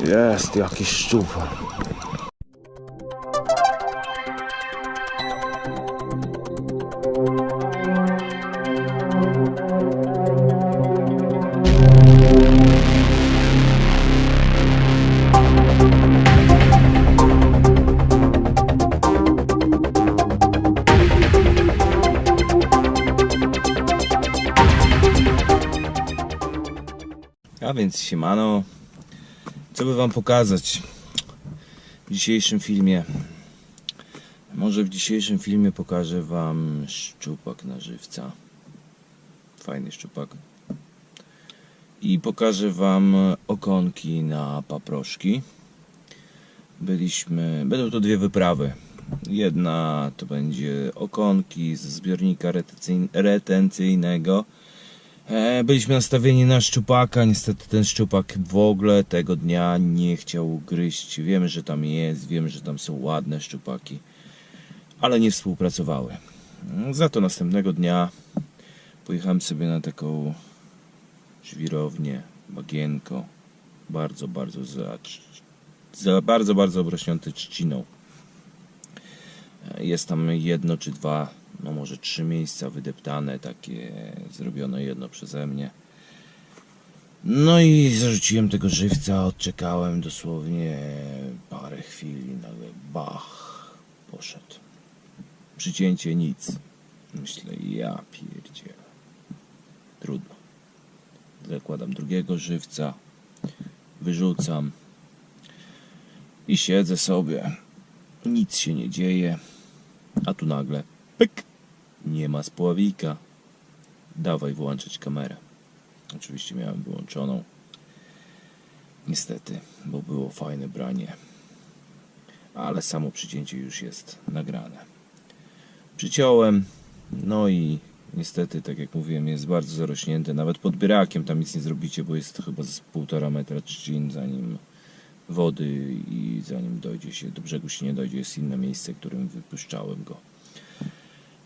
Jest jakiś szczupak. Siemano. Co by wam pokazać w dzisiejszym filmie? Może w dzisiejszym filmie pokażę wam szczupak na żywca. Fajny szczupak. I pokażę wam okonki na paproszki. Byliśmy, będą to dwie wyprawy. Jedna to będzie okonki ze zbiornika retencyjn- retencyjnego. E, Byliśmy nastawieni na szczupaka, niestety ten szczupak w ogóle tego dnia nie chciał gryźć. Wiemy, że tam jest, wiemy, że tam są ładne szczupaki, ale nie współpracowały. Za to następnego dnia pojechałem sobie na taką żwirownię, bagienko, bardzo, bardzo za, za bardzo, bardzo obrośnięte trzciną. E, Jest tam jedno czy dwa no może trzy miejsca wydeptane, takie zrobione jedno przeze mnie. No i zarzuciłem tego żywca, odczekałem dosłownie parę chwil i nagle bach, poszedł. Przycięcie nic. Myślę, ja pierdzie. Trudno. Zakładam drugiego żywca, wyrzucam i siedzę sobie. Nic się nie dzieje, a tu nagle pyk, nie ma spławika. Dawaj włączyć kamerę. Oczywiście miałem wyłączoną. Niestety, bo było fajne branie. Ale samo przycięcie już jest nagrane. Przyciąłem, no i niestety, tak jak mówiłem, jest bardzo zarośnięte. Nawet pod byrakiem tam nic nie zrobicie, bo jest chyba z półtora metra trzcin, zanim wody i zanim dojdzie się, do brzegu się nie dojdzie, jest inne miejsce, którym wypuszczałem go.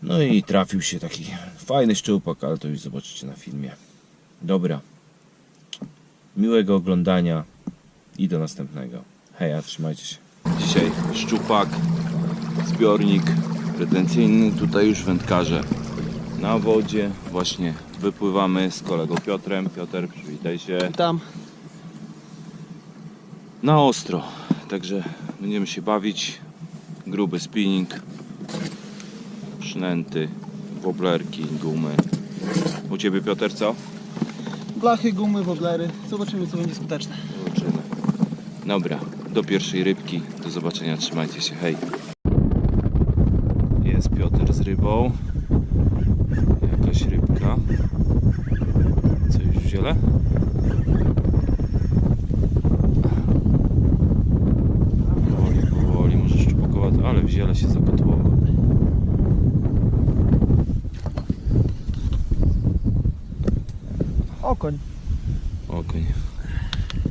No i trafił się taki fajny szczupak, ale to już zobaczycie na filmie. Dobra. Miłego oglądania i do następnego. Heja, trzymajcie się. Dzisiaj szczupak, zbiornik retencyjny, tutaj już wędkarze na wodzie. Właśnie wypływamy z kolegą Piotrem. Piotr, przywitaj się. Tam. Na ostro. Także będziemy się bawić. Gruby spinning przynęty, woblerki, gumy. U Ciebie Piotr co? Blachy, gumy, woblery. Zobaczymy co będzie skuteczne. Zobaczymy. Dobra, do pierwszej rybki. Do zobaczenia, trzymajcie się, hej. Jest Piotr z rybą. Jakaś rybka. Co już w ziele? Powoli, powoli, może szczupakowa, ale w ziele się zakotłował. Okoń. Okoń.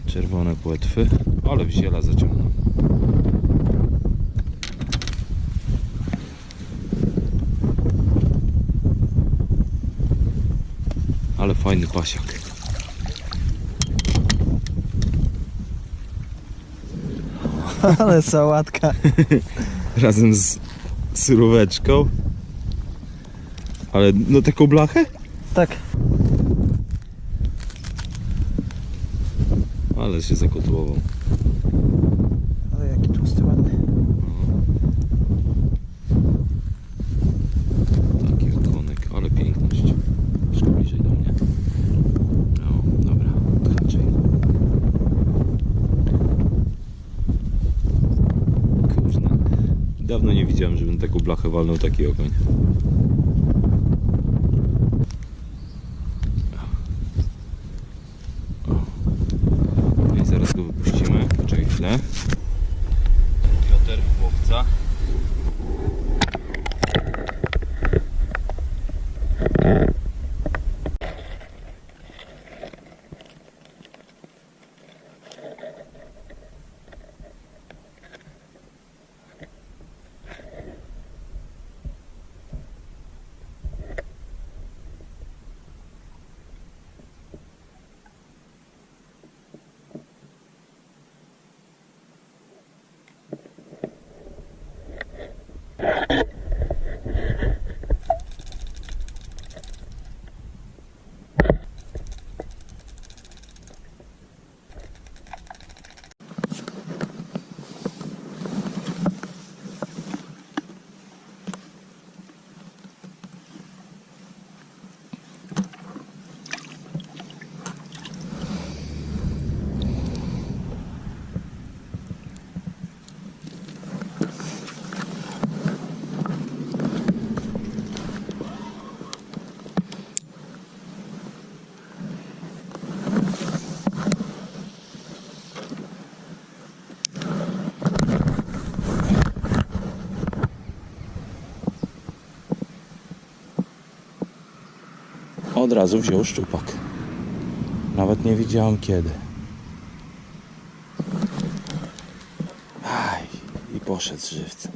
Czerwone płetwy, ale w ziela zaciągnął. Ale fajny pasiak. Ale sałatka. Razem z suróweczką. Ale no taką blachę? Tak. Ale się zakotłował. Ale jaki tłusty, ładny. Taki okonek, ale piękność. Troszkę bliżej do mnie. No, dobra, odhaczaj. Kurna. Dawno nie widziałem, żebym taką blachę walnął taki okoń. Od razu wziął szczupak. Nawet nie wiedziałem kiedy. Aj, i poszedł żywcem.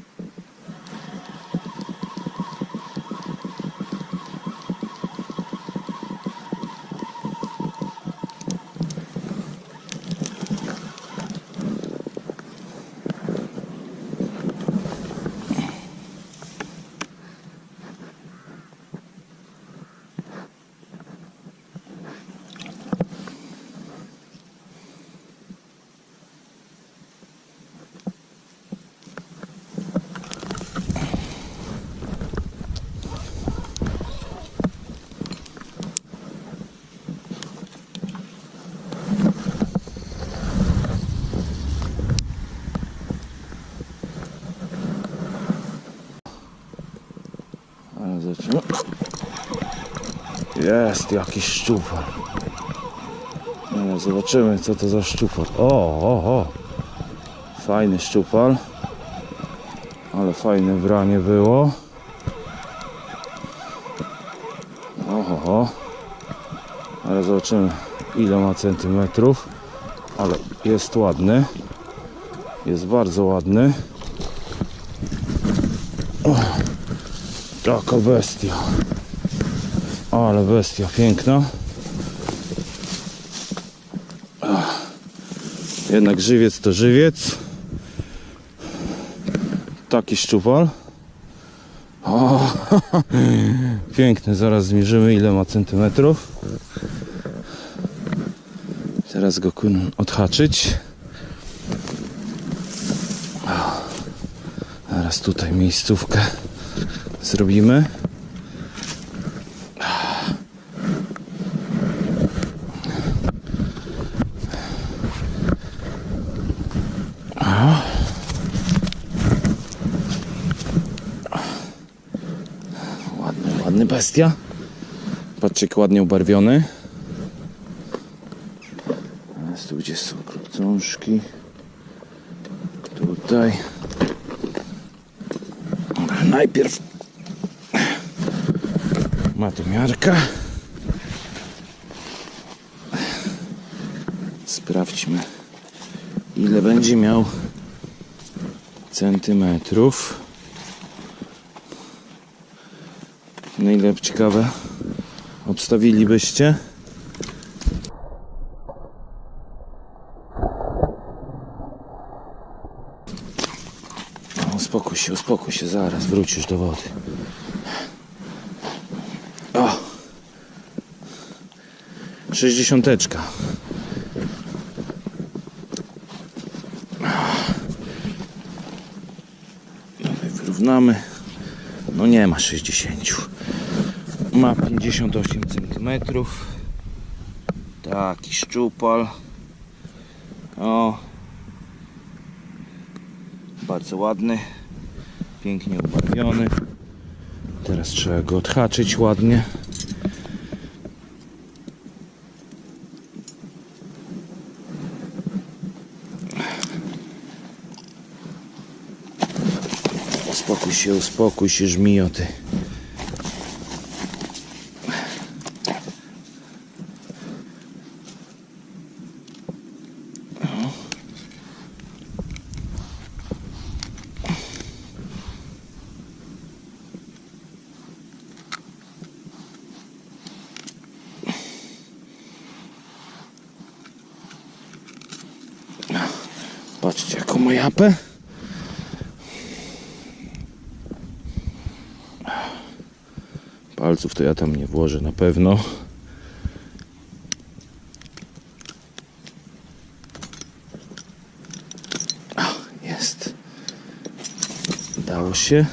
Ale zaczynamy. Jest jakiś szczupar. Ale zobaczymy co to za szczupar. O, o, o. Fajny szczupar. Ale fajne branie było. Oho, oho. Ale zobaczymy ile ma centymetrów. Ale jest ładny. Jest bardzo ładny. Taka bestia. Ale bestia piękna. Jednak żywiec to żywiec. Taki szczupal. O, piękny, zaraz zmierzymy ile ma centymetrów. Teraz go odhaczyć. Teraz tutaj miejscówkę zrobimy. Ładny, ładny bestia. Patrzcie, ładnie ubarwiony. Teraz tu gdzie są krucążki. Tutaj. Najpierw ma tu miarka. Sprawdźmy, ile będzie miał centymetrów. Na ile ciekawe obstawilibyście? No, Uspokój się, uspokój się, zaraz wrócisz do wody. O! Sześćdziesiąteczka. Tutaj wyrównamy. No nie ma 60. Ma 58 cm. Taki szczupal. O. Bardzo ładny. Pięknie ubarwiony. Teraz trzeba go odhaczyć ładnie. Uspokój się, uspokój się, żmijo ty. Patrzcie jaką ma japę. Palców to ja tam nie włożę na pewno. Jest. Dało się.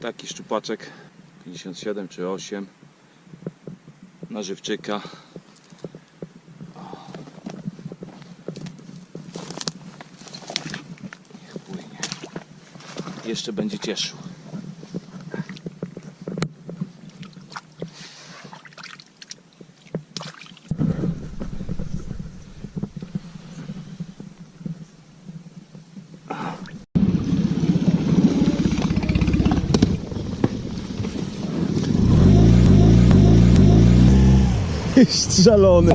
Taki szczupaczek 57 czy 8 na żywczyka. jeszcze będzie cieszył. Szalony.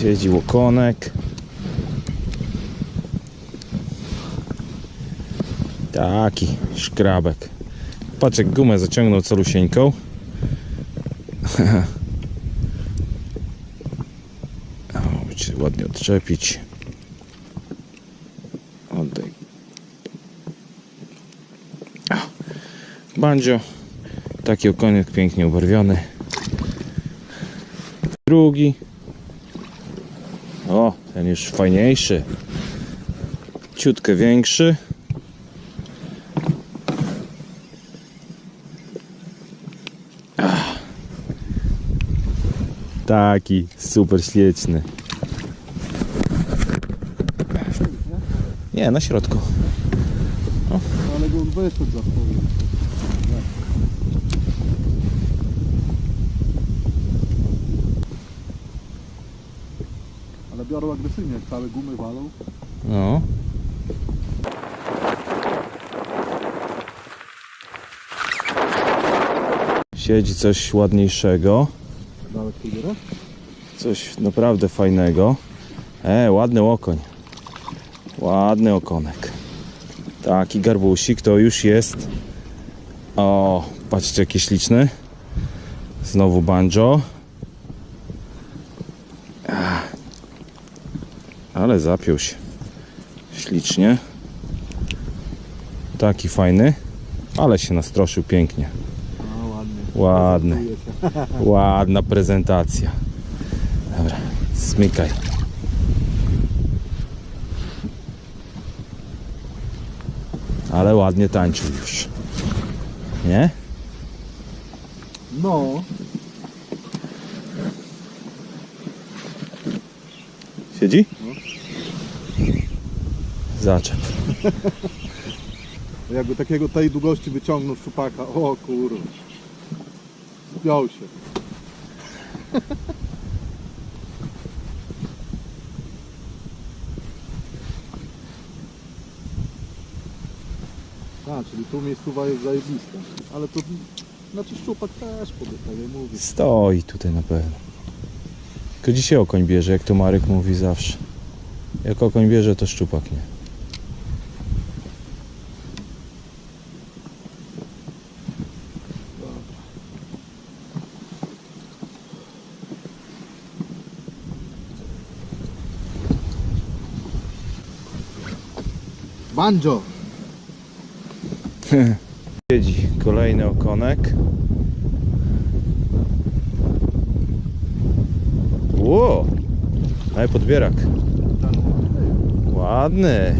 Siedzi łokonek. Taki szkrabek. Patrz jak gumę zaciągnął calusieńką. O, ładnie odczepić. Oddaj. Bandzio. Taki okonek pięknie ubarwiony. Drugi. O, ten już fajniejszy. Ciutkę większy. Ach. Taki super śliczny. Nie, na środku. Ale go wyszedł za biorą agresywnie, jak całe gumy walą. No. Siedzi coś ładniejszego. Coś naprawdę fajnego. E, ładny okoń. Ładny okonek. Taki garbusik to już jest. O, patrzcie jaki śliczny. Znowu banjo. Ale zapiął się. Ślicznie. Taki fajny. Ale się nastroszył pięknie. Ładnie. Ładny. Ładna prezentacja. Dobra, smykaj. Ale ładnie tańczył już. Nie? No, Siedzi? Zaczep. jakby takiego tej długości wyciągnął szczupaka. O kurwa. Spiął się. A, czyli tu miejscowa jest zajebista. Ale to, znaczy szczupak też podostaje, mówię. Stoi tutaj na pewno. Tylko dzisiaj okoń bierze, jak to Marek mówi zawsze. Jak okoń bierze, to szczupak nie. Banjo! Siedzi kolejny okonek. Ło! Ale podbierak. Ładny.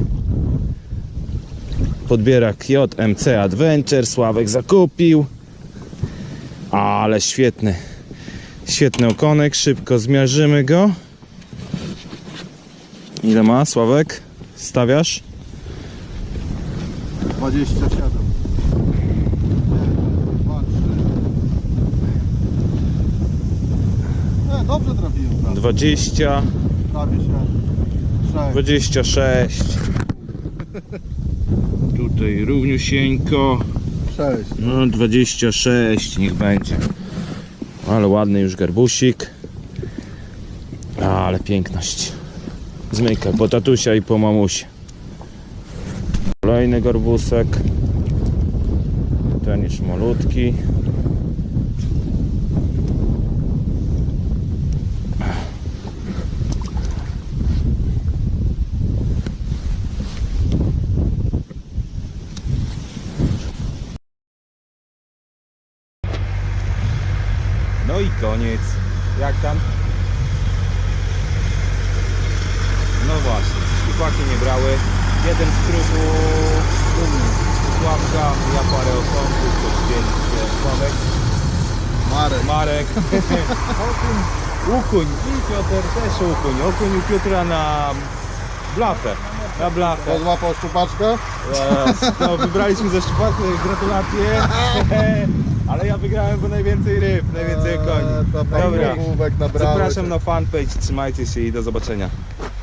Podbierak JMC Adventure. Sławek zakupił. Ale świetny. Świetny okonek. Szybko zmierzymy go. Ile ma Sławek? Stawiasz? 27. Dwa, trzy. Nie, dobrze trafiłem. Prawie, 20, prawie się. Sześć. 26. Tutaj równiusieńko. Sześć. No 26 niech będzie. Ale ładny już garbusik. Ale piękność. Zmyka po tatusia i po mamusie. Kolejny garbusek. Ten już malutki. No i koniec. Jak tam? No właśnie, chłopaki nie brały. Jeden z klubu Sławka, ja parę okonków, to zdjęcie. Sławek, Marek. Marek, Ukuń i Piotr też Ukuń. Ukuń u Piotra na blachę. Na blachę. złapał szczupaczkę? Yes. No, wybraliśmy ze szczupaku, gratulacje. Ale ja wygrałem, bo najwięcej ryb, najwięcej koni. To Dobra. Dobra. nabrałeś. Zapraszam na fanpage, trzymajcie się i do zobaczenia.